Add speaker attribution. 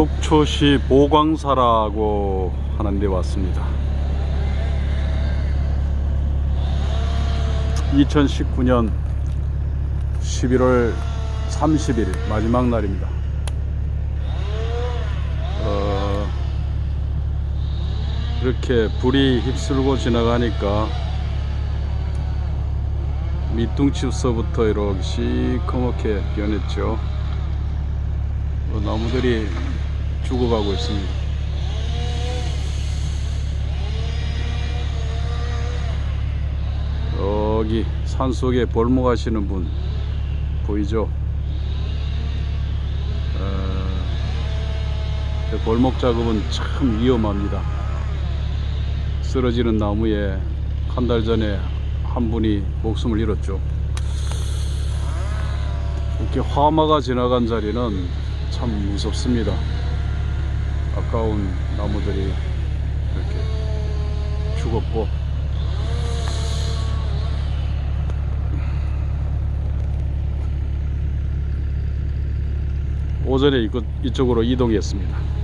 Speaker 1: 서초시 보광사라고 하는 데 왔습니다. 2019년 11월 30일 마지막 날입니다. 어, 이렇게 불이 휩쓸고 지나가니까 밑둥치서부터 이렇게 시커멓게 변했죠. 어, 나무들이 죽어가고 있습니다. 여기 산속에 볼목 하시는 분 보이죠? 어, 그 볼목 작업은 참 위험합니다. 쓰러지는 나무에 한 달 전에 한 분이 목숨을 잃었죠. 이렇게 화마가 지나간 자리는 참 무섭습니다. 아까운 나무들이 이렇게 죽었고 오전에 이쪽으로 이동했습니다.